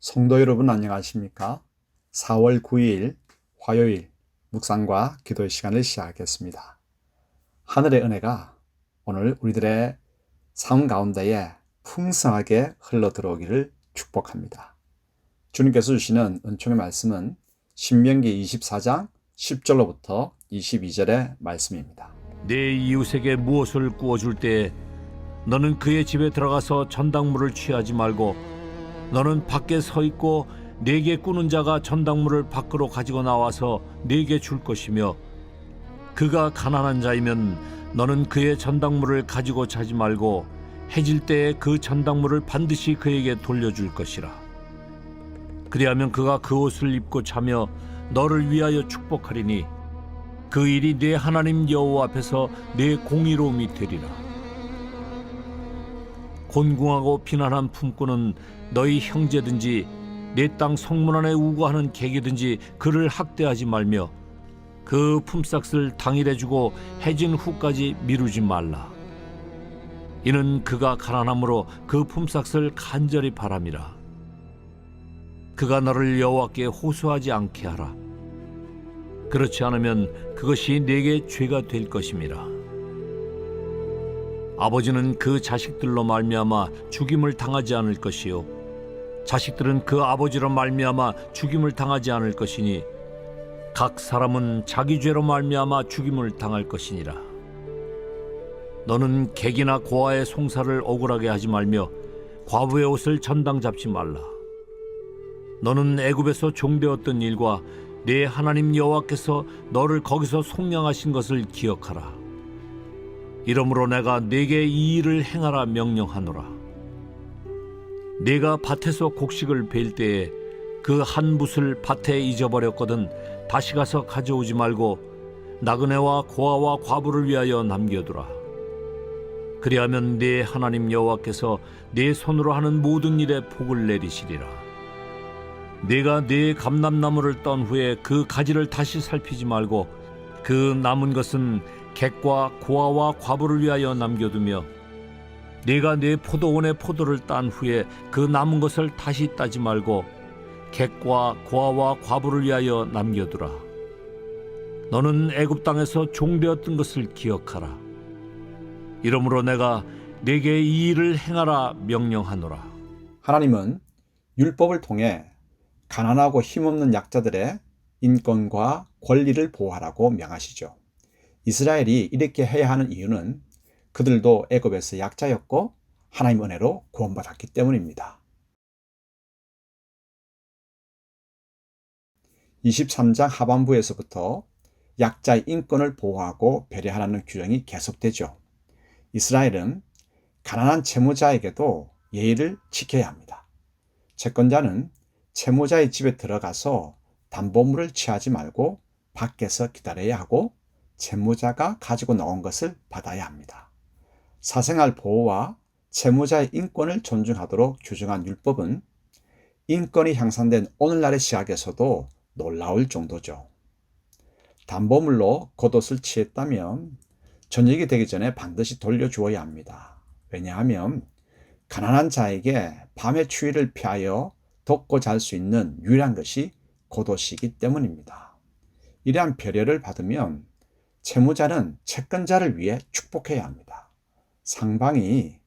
성도 여러분 안녕하십니까? 4월 9일 화요일 묵상과 기도의 시간을 시작하겠습니다. 하늘의 은혜가 오늘 우리들의 삶 가운데에 풍성하게 흘러 들어오기를 축복합니다. 주님께서 주시는 은총의 말씀은 신명기 24장 10절로부터 22절의 말씀입니다. 내 이웃에게 무엇을 구워줄 때 너는 그의 집에 들어가서 전당물을 취하지 말고 너는 밖에 서 있고 내게 꾸는 자가 전당물을 밖으로 가지고 나와서 내게 줄 것이며 그가 가난한 자이면 너는 그의 전당물을 가지고 자지 말고 해질 때에 그 전당물을 반드시 그에게 돌려줄 것이라 그리하면 그가 그 옷을 입고 자며 너를 위하여 축복하리니 그 일이 내 하나님 여호와 앞에서 내 공의로움이 되리라. 곤궁하고 비난한 품꾼은 너희 형제든지 내 땅 성문 안에 우거하는 객이든지 그를 학대하지 말며 그 품삯을 당일에 주고 해진 후까지 미루지 말라. 이는 그가 가난함으로 그 품삯을 간절히 바람이라. 그가 너를 여호와께 호소하지 않게 하라. 그렇지 않으면 그것이 내게 죄가 될 것임이라. 아버지는 그 자식들로 말미암아 죽임을 당하지 않을 것이요 자식들은 그 아버지로 말미암아 죽임을 당하지 않을 것이니 각 사람은 자기 죄로 말미암아 죽임을 당할 것이니라. 너는 객이나 고아의 송사를 억울하게 하지 말며 과부의 옷을 전당 잡지 말라. 너는 애굽에서 종되었던 일과 내 하나님 여호와께서 너를 거기서 속량하신 것을 기억하라. 이러므로 내가 네게 이 일을 행하라 명령하노라. 네가 밭에서 곡식을 벨 때에 그 한 붓을 밭에 잊어버렸거든 다시 가서 가져오지 말고 나그네와 고아와 과부를 위하여 남겨두라. 그리하면 네 하나님 여호와께서 네 손으로 하는 모든 일에 복을 내리시리라. 네가 네 감람나무를 떤 후에 그 가지를 다시 살피지 말고 그 남은 것은 객과 고아와 과부를 위하여 남겨두며 네가 네 포도원의 포도를 딴 후에 그 남은 것을 다시 따지 말고 객과 고아와 과부를 위하여 남겨두라. 너는 애굽 땅에서 종되었던 것을 기억하라. 이러므로 내가 네게 이 일을 행하라 명령하노라. 하나님은 율법을 통해 가난하고 힘없는 약자들의 인권과 권리를 보호하라고 명하시죠. 이스라엘이 이렇게 해야 하는 이유는 그들도 애굽에서 약자였고 하나님 은혜로 구원받았기 때문입니다. 23장 하반부에서부터 약자의 인권을 보호하고 배려하라는 규정이 계속되죠. 이스라엘은 가난한 채무자에게도 예의를 지켜야 합니다. 채권자는 채무자의 집에 들어가서 담보물을 취하지 말고 밖에서 기다려야 하고 채무자가 가지고 나온 것을 받아야 합니다. 사생활 보호와 채무자의 인권을 존중하도록 규정한 율법은 인권이 향상된 오늘날의 시각에서도 놀라울 정도죠. 담보물로 겉옷을 취했다면 저녁이 되기 전에 반드시 돌려주어야 합니다. 왜냐하면 가난한 자에게 밤의 추위를 피하여 덮고 잘 수 있는 유일한 것이 겉옷이기 때문입니다. 이러한 배려를 받으면 채무자는 채권자를 위해 축복해야 합니다. 상방이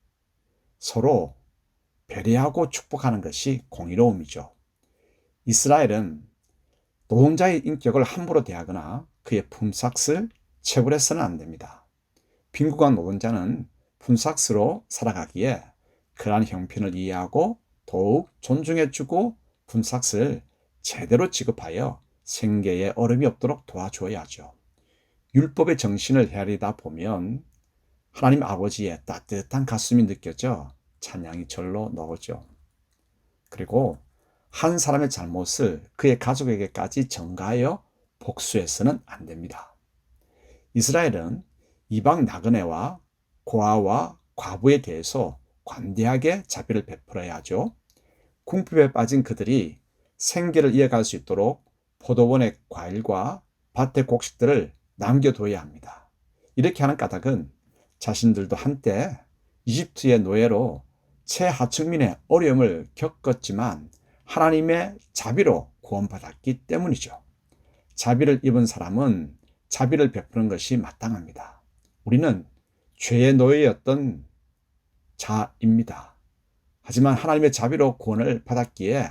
서로 배려하고 축복하는 것이 공의로움이죠. 이스라엘은 노동자의 인격을 함부로 대하거나 그의 품삯을 체불해서는 안 됩니다. 빈국한 노동자는 품삯으로 살아가기에 그러한 형편을 이해하고 더욱 존중해주고 품삯을 제대로 지급하여 생계에 어려움이 없도록 도와줘야죠. 율법의 정신을 헤아리다 보면 하나님 아버지의 따뜻한 가슴이 느껴져 찬양이 절로 나오죠. 그리고 한 사람의 잘못을 그의 가족에게까지 전가하여 복수해서는 안 됩니다. 이스라엘은 이방 나그네와 고아와 과부에 대해서 관대하게 자비를 베풀어야 하죠. 궁핍에 빠진 그들이 생계를 이어갈 수 있도록 포도원의 과일과 밭의 곡식들을 남겨둬야 합니다. 이렇게 하는 까닭은 자신들도 한때 이집트의 노예로 최하층민의 어려움을 겪었지만 하나님의 자비로 구원받았기 때문이죠. 자비를 입은 사람은 자비를 베푸는 것이 마땅합니다. 우리는 죄의 노예였던 자입니다. 하지만 하나님의 자비로 구원을 받았기에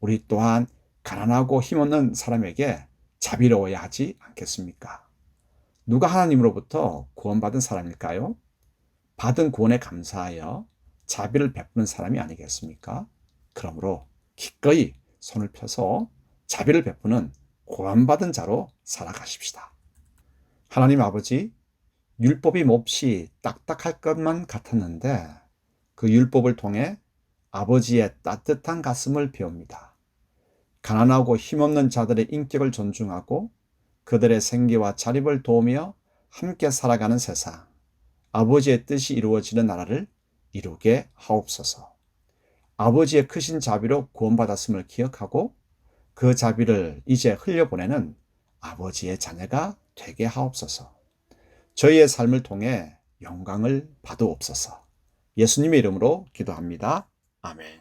우리 또한 가난하고 힘없는 사람에게 자비로워야 하지 않겠습니까? 누가 하나님으로부터 구원받은 사람일까요? 받은 구원에 감사하여 자비를 베푸는 사람이 아니겠습니까? 그러므로 기꺼이 손을 펴서 자비를 베푸는 구원받은 자로 살아가십시다. 하나님 아버지, 율법이 몹시 딱딱할 것만 같았는데 그 율법을 통해 아버지의 따뜻한 가슴을 배웁니다. 가난하고 힘없는 자들의 인격을 존중하고 그들의 생계와 자립을 도우며 함께 살아가는 세상, 아버지의 뜻이 이루어지는 나라를 이루게 하옵소서. 아버지의 크신 자비로 구원받았음을 기억하고 그 자비를 이제 흘려보내는 아버지의 자녀가 되게 하옵소서. 저희의 삶을 통해 영광을 받으옵소서. 예수님의 이름으로 기도합니다. 아멘.